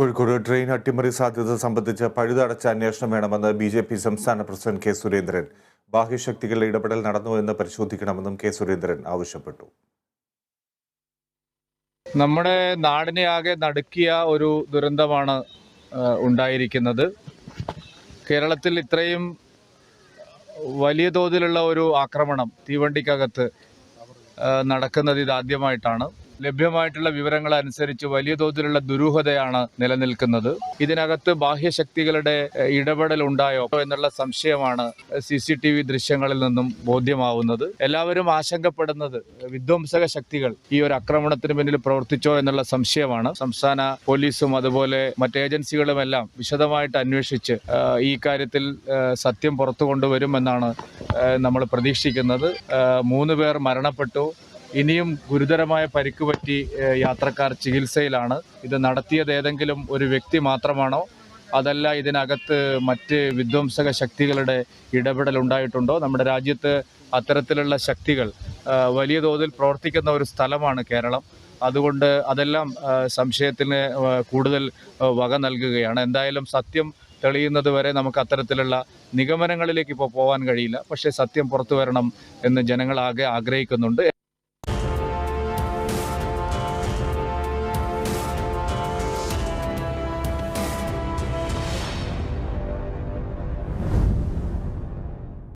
Kozhikode train അട്ടിമറി സാധ്യത സംബന്ധിച്ച് പഴുതടച്ച അന്വേഷണം വേണമെന്ന് ബി ജെ പി സംസ്ഥാന പ്രസിഡന്റ് കെ സുരേന്ദ്രൻ. ബാഹ്യശക്തികളുടെ ഇടപെടൽ നടന്നു എന്ന് പരിശോധിക്കണമെന്നും കെ സുരേന്ദ്രൻ ആവശ്യപ്പെട്ടു. നമ്മുടെ നാടിനെ ആകെ നടുക്കിയ ഒരു ദുരന്തമാണ് ഉണ്ടായിരിക്കുന്നത്. കേരളത്തിൽ ഇത്രയും വലിയ തോതിലുള്ള ഒരു ആക്രമണം തീവണ്ടിക്കകത്ത് നടക്കുന്നത് ഇതാദ്യമായിട്ടാണ് ലഭ്യമായിട്ടുള്ള വിവരങ്ങൾ അനുസരിച്ച് വലിയ തോതിലുള്ള ദുരൂഹതയാണ് നിലനിൽക്കുന്നത്. ഇതിനകത്ത് ബാഹ്യശക്തികളുടെ ശക്തികളുടെ ഇടപെടൽ ഉണ്ടായോ എന്നുള്ള സംശയമാണ് സി സി ടി വി ദൃശ്യങ്ങളിൽ നിന്നും ബോധ്യമാവുന്നത്. എല്ലാവരും ആശങ്കപ്പെടുന്നത് വിധ്വംസക ശക്തികൾ ഈ ഒരു ആക്രമണത്തിന് പിന്നിൽ പ്രവർത്തിച്ചോ എന്നുള്ള സംശയമാണ്. സംസ്ഥാന പോലീസും അതുപോലെ മറ്റ് ഏജൻസികളുമെല്ലാം വിശദമായിട്ട് അന്വേഷിച്ച് ഈ കാര്യത്തിൽ സത്യം പുറത്തു കൊണ്ടുവരുമെന്നാണ് നമ്മൾ പ്രതീക്ഷിക്കുന്നത്. മൂന്ന് പേർ മരണപ്പെട്ടു. ഇനിയും ഗുരുതരമായ പരിക്ക് പറ്റി യാത്രക്കാർ ചികിത്സയിലാണ്. ഇത് നടത്തിയത് ഏതെങ്കിലും ഒരു വ്യക്തി മാത്രമാണോ? അതല്ല ഇതിനകത്ത് മറ്റ് വിധ്വംസക ശക്തികളുടെ ഇടപെടൽ ഉണ്ടായിട്ടുണ്ടോ? നമ്മുടെ രാജ്യത്ത് അത്തരത്തിലുള്ള ശക്തികൾ വലിയ തോതിൽ പ്രവർത്തിക്കുന്ന ഒരു സ്ഥലമാണ് കേരളം. അതുകൊണ്ട് അതെല്ലാം സംശയത്തിന് കൂടുതൽ വക നൽകുകയാണ്. എന്തായാലും സത്യം തെളിയുന്നത് വരെ നമുക്ക് അത്തരത്തിലുള്ള നിഗമനങ്ങളിലേക്ക് ഇപ്പോൾ പോകാൻ കഴിയില്ല. പക്ഷേ സത്യം പുറത്തു വരണം എന്ന് ജനങ്ങളാകെ ആഗ്രഹിക്കുന്നുണ്ട്.